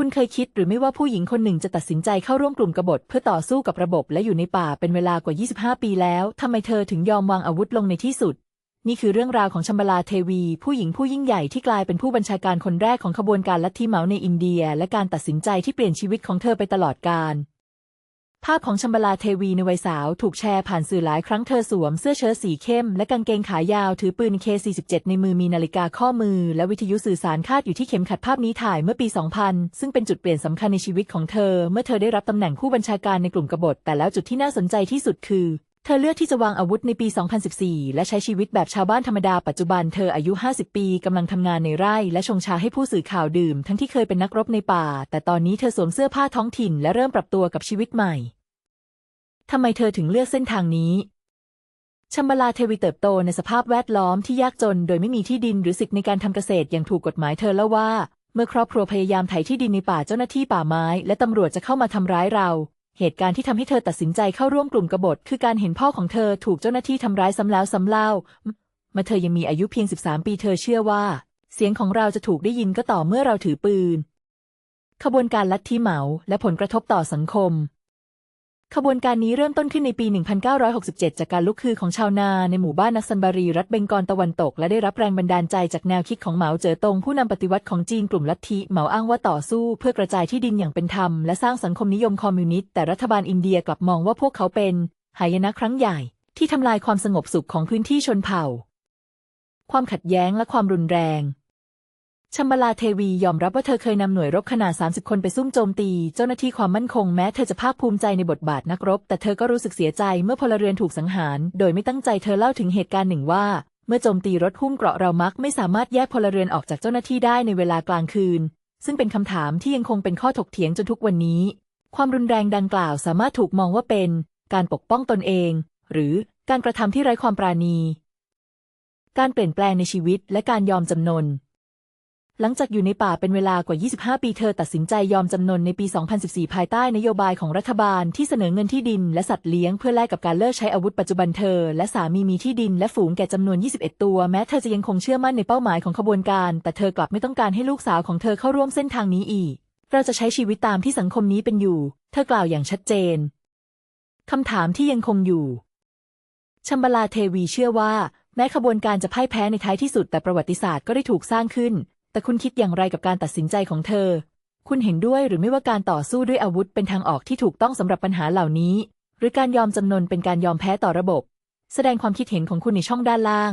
คุณเคยคิดหรือไม่ว่าผู้หญิงคนหนึ่งจะตัดสินใจเข้าร่วมกลุ่มกบฏเพื่อต่อสู้กับระบบและอยู่ในป่าเป็นเวลากว่า 25 ปีแล้ว ทำไมเธอถึงยอมวางอาวุธลงในที่สุด นี่คือเรื่องราวของชัมบลาเทวี ผู้หญิงผู้ยิ่งใหญ่ที่กลายเป็นผู้บัญชาการคนแรกของขบวนการลัทธิเหมาในอินเดีย และการตัดสินใจที่เปลี่ยนชีวิตของเธอไปตลอดกาล ภาพของชัมบลาเทวีในวัยสาวถูกแชร์ผ่านสื่อหลายครั้งเธอสวมเสื้อเชิ้ตสีเข้มและกางเกงขายาวถือปืน K47 ในมือมีนาฬิกาข้อมือ และวิทยุสื่อสารคาดอยู่ที่เข็มขัดภาพนี้ถ่ายเมื่อปี 2000 ซึ่งเป็นจุดเปลี่ยนสำคัญในชีวิตของเธอ เมื่อเธอได้รับตำแหน่งผู้บัญชาการในกลุ่มกบฏ แต่แล้วจุดที่น่าสนใจที่สุดคือเธอเลือกที่จะวางอาวุธในปี 2014 และใช้ชีวิตแบบชาวบ้านธรรมดาปัจจุบันเธออายุ 50 ปีกำลังทำงานในไร่ และชงชาให้ผู้สื่อข่าวดื่ม ทั้งที่เคยเป็นนักรบในป่า แต่ตอนนี้เธอสวมเสื้อผ้าท้องถิ่นและเริ่มปรับตัวกับชีวิตใหม่ ทำไมเธอถึงเลือกเส้นทางนี้ชัมบลาเทวีเติบโตในสภาพแวดล้อมที่ยากจน โดยไม่มีที่ดินหรือสิทธิในการทำเกษตรอย่างถูกกฎหมายเธอเล่าว่า เมื่อครอบครัวพยายามไถที่ดินในป่าเจ้าหน้าที่ป่าไม้ และตำรวจจะเข้ามาทำร้ายเรา เหตุการณ์ที่ทำให้เธอตัดสินใจเข้าร่วมกลุ่มกบฏ คือการเห็นพ่อของเธอถูกเจ้าหน้าที่ทำร้ายซ้ำแล้วซ้ำเล่าเมื่อเธอยังมีอายุเพียง 13 ปีเธอเชื่อว่า เสียงของเราจะถูกได้ยินก็ต่อเมื่อเราถือปืน ขบวนการลัทธิเหมาและผลกระทบต่อสังคม ขบวนการนี้เริ่มต้นขึ้นในปี 1967 จากการลุกคือของชาวนาในหมู่บ้านนักซันบารี รัฐเบงกอลตะวันตก และได้รับแรงบันดาลใจจากแนวคิดของเหมาเจ๋อตง ผู้นำปฏิวัติของจีนกลุ่มลัทธิเหมาอ้างว่าต่อสู้ เพื่อกระจายที่ดินอย่างเป็นธรรม และสร้างสังคมนิยมคอมมิวนิสต์แต่รัฐบาลอินเดียกลับมองว่าพวกเขาเป็น หายนะครั้งใหญ่ ที่ทำลายความสงบสุขของพื้นที่ชนเผ่า ความขัดแย้งและความรุนแรง ชัมบลาเทวียอมรับว่าเธอเคยนำหน่วยรบขนาด 30 คนไปซุ่มโจมตี เจ้าหน้าที่ความมั่นคงแม้เธอจะภาคภูมิใจในบทบาทนักรบ แต่เธอก็รู้สึกเสียใจเมื่อพลเรือนถูกสังหาร โดยไม่ตั้งใจเธอเล่าถึงเหตุการณ์หนึ่งว่า เมื่อโจมตีรถหุ้มเกราะเรามักไม่สามารถแยกพลเรือนออกจากเจ้าหน้าที่ได้ในเวลากลางคืน ซึ่งเป็นคำถามที่ยังคงเป็นข้อถกเถียงจนทุกวันนี้ ความรุนแรงดังกล่าวสามารถถูกมองว่าเป็น การปกป้องตนเอง หรือการกระทำที่ไร้ความปราณี การเปลี่ยนแปลงในชีวิตและการยอมจำนน หลังจากอยู่ในป่าเป็นเวลากว่า 25 ปีเธอตัดสินใจยอมจำนนในปี 2014 ภายใต้นโยบายของรัฐบาลที่เสนอเงินที่ดินและสัตว์เลี้ยงเพื่อแลกกับการเลิกใช้อาวุธปัจจุบันเธอ และสามีมีที่ดินและฝูงแก่จำนวน 21 ตัว แม้เธอจะยังคงเชื่อมั่นในเป้าหมายของขบวนการ แต่เธอกลับไม่ต้องการให้ลูกสาวของเธอเข้าร่วมเส้นทางนี้อีก เราจะใช้ชีวิตตามที่สังคมนี้เป็นอยู่ เธอกล่าวอย่างชัดเจนคำถามที่ยังคงอยู่ชัมบลาเทวีเชื่อว่าแม้ขบวนการจะพ่ายแพ้ในท้ายที่สุดแต่ประวัติศาสตร์ก็ได้ถูกสร้างขึ้น แต่คุณคิดอย่างไรกับการตัดสินใจของเธอ คุณเห็นด้วยหรือไม่ว่าการต่อสู้ด้วยอาวุธเป็นทางออกที่ถูกต้องสำหรับปัญหาเหล่านี้ หรือการยอมจำนนเป็นการยอมแพ้ต่อระบบ แสดงความคิดเห็นของคุณในช่องด้านล่าง